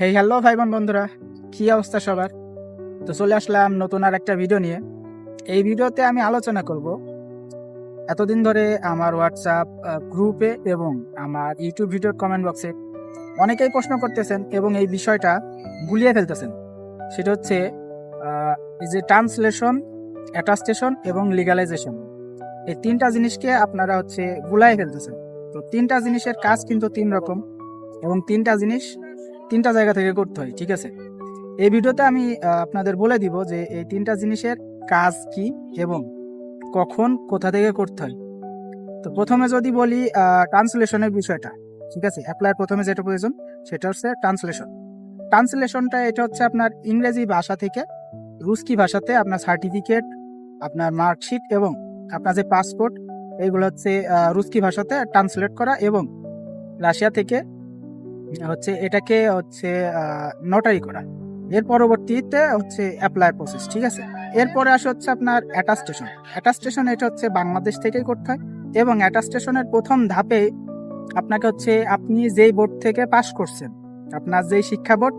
Hey hello ভাই বোন বন্ধুরা। কী অবস্থা সবার? তো চলে আসলাম নতুন আর একটা ভিডিও নিয়ে। এই ভিডিওতে আমি আলোচনা করব এতদিন ধরে আমার হোয়াটসঅ্যাপ গ্রুপে এবং আমার ইউটিউব ভিডিওর কমেন্ট বক্সে অনেকেই প্রশ্ন করতেছেন এবং এই বিষয়টা গুলিয়ে ফেলতেছেন। সেটা হচ্ছে যে ট্রান্সলেশন অ্যাটাস্টেশন এবং লিগালাইজেশন এই তিনটা জিনিসকে আপনারা হচ্ছে গুলাই ফেলতেছেন। তো তিনটা জিনিসের কাজ কিন্তু তিন রকম এবং তিনটা জিনিস তিনটা জায়গা থেকে করতে হয়, ঠিক আছে? এই ভিডিওতে আমি আপনাদের বলে দিব যে এই তিনটা জিনিসের কাজ কি এবং কখন কোথা থেকে করতে হয়। তো প্রথমে যদি বলি ট্রান্সলেশনের বিষয়টা, ঠিক আছে? অ্যাপ্লাই প্রথমে যেটা প্রয়োজন, সেটা হচ্ছে ট্রান্সলেশন। ট্রান্সলেশনটা, এটা হচ্ছে আপনার ইংরেজি ভাষা থেকে রুস্কি ভাষাতে আপনার সার্টিফিকেট আপনার মার্কশিট এবং আপনার যে পাসপোর্ট এইগুলো হচ্ছে রুস্কি ভাষাতে ট্রান্সলেট করা এবং রাশিয়া থেকে হচ্ছে এটাকে হচ্ছে নোটারি করা। এর পরবর্তীতে হচ্ছে অ্যাপ্লাই প্রসেস ঠিক আছে? এরপরে আসে হচ্ছে আপনার অ্যাটাস্টেশন অ্যাটাস্টেশন এটা হচ্ছে বাংলাদেশ থেকেই করতে হয় এবং অ্যাটাস্টেশনের প্রথম ধাপে আপনাকে হচ্ছে আপনি যেই বোর্ড থেকে পাশ করছেন, আপনার যেই শিক্ষা বোর্ড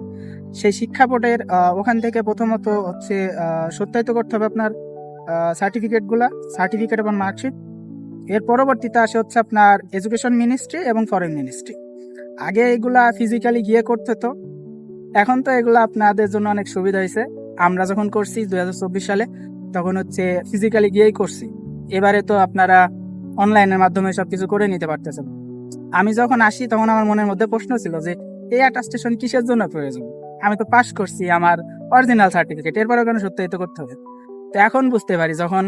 সেই শিক্ষা বোর্ডের ওখান থেকে প্রথমত হচ্ছে সত্যায়িত করতে হবে আপনার সার্টিফিকেটগুলা সার্টিফিকেট এবং মার্কশিট এর পরবর্তীতে আসে হচ্ছে আপনার এডুকেশন মিনিস্ট্রি এবং ফরেন মিনিস্ট্রি আগে এগুলা ফিজিক্যালি গিয়ে করতে তো। এখন তো এগুলো আপনাদের জন্য অনেক সুবিধা হয়েছে আমরা যখন করছি দু হাজার চব্বিশ সালে, তখন হচ্ছে ফিজিক্যালি গিয়েই করছি। এবারে তো আপনারা অনলাইনের মাধ্যমে সব কিছু করে নিতে পারতেছেন। আমি যখন আসি, তখন আমার মনের মধ্যে প্রশ্ন ছিল যে, এই অ্যাটাস্টেশন কিসের জন্য প্রয়োজন? আমি তো পাস করছি আমার অরিজিনাল সার্টিফিকেট এরপরেও কেন সত্যায়িত করতে হবে? তো এখন বুঝতে পারি, যখন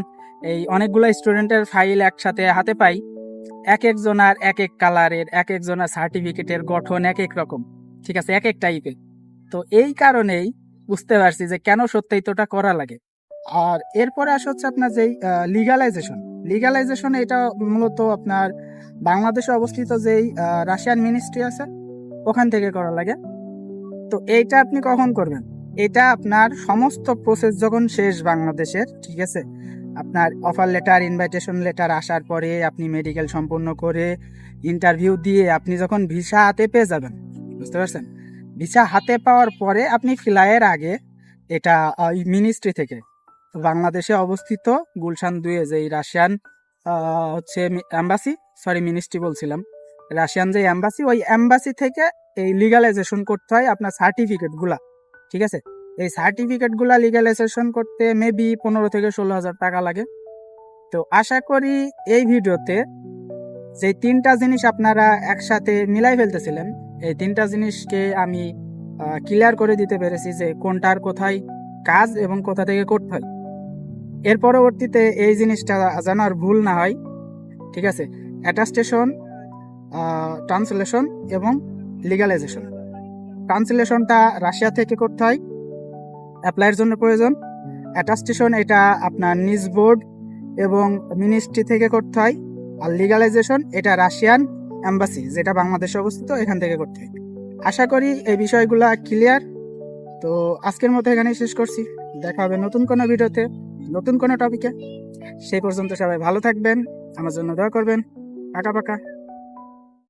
এই অনেকগুলো স্টুডেন্টের ফাইল একসাথে হাতে পাই এক একজনার এক এক কালারের এক একজনের সার্টিফিকেটের গঠন এক এক রকম। ঠিক আছে? এক এক টাইপের তো এই কারণেই বুঝতে পারছি যে কেন সত্যায়িতটা করা লাগে। আর এরপরে আসে হচ্ছে আপনার যেই লিগালাইজেশন লিগালাইজেশন এটা মূলত আপনার বাংলাদেশে অবস্থিত যেই রাশিয়ান মিনিস্ট্রি আছে, ওখান থেকে করা লাগে। তো এইটা আপনি কখন করবেন? এটা আপনার সমস্ত প্রসেস যখন শেষ বাংলাদেশের, ঠিক আছে? আপনার অফার লেটার ইনভাইটেশন লেটার আসার পরে আপনি মেডিকেল সম্পন্ন করে ইন্টারভিউ দিয়ে আপনি যখন ভিসা হাতে পেয়ে যাবেন, বুঝতে পারছেন? ভিসা হাতে পাওয়ার পরে আপনি ফ্লাইয়ের আগে এটা ওই মিনিস্ট্রি থেকে বাংলাদেশে অবস্থিত গুলশান দুয়ে, যে রাশিয়ান হচ্ছে অ্যাম্বাসি সরি মিনিস্ট্রি বলছিলাম, রাশিয়ান যে অ্যাম্বাসি ওই অ্যাম্বাসি থেকে এই লিগালাইজেশন করতে হয় আপনার সার্টিফিকেটগুলা ঠিক আছে? এই সার্টিফিকেটগুলা লিগালাইজেশন করতে মেবি পনেরো থেকে ষোলো হাজার টাকা লাগে। তো আশা করি এই ভিডিওতে যে তিনটা জিনিস আপনারা একসাথে মিলাই ফেলতেছিলেন, এই তিনটা জিনিসকে আমি ক্লিয়ার করে দিতে পেরেছি যে কোনটার কোথায় কাজ এবং কোথা থেকে করতে হয়। এর পরবর্তীতে এই জিনিসটা যেন আর ভুল না হয়, ঠিক আছে? অ্যাটাস্টেশন ট্রান্সলেশন এবং লিগালাইজেশন ট্রান্সলেশনটা রাশিয়া থেকে করতে হয় অ্যাপ্লাইয়ের জন্য প্রয়োজন। অ্যাটাস্টেশন এটা আপনার নিজ বোর্ড এবং মিনিস্ট্রি থেকে করতে হয়। আর লিগালাইজেশন এটা রাশিয়ান অ্যাম্বাসি যেটা বাংলাদেশে অবস্থিত, এখান থেকে করতে হয়। আশা করি এই বিষয়গুলো ক্লিয়ার তো আজকের মতো এখানেই শেষ করছি। দেখা হবে নতুন কোনো ভিডিওতে, নতুন কোনো টপিকে সেই পর্যন্ত সবাই ভালো থাকবেন, আমার জন্য দোয়া করবেন। পাকা পাকা।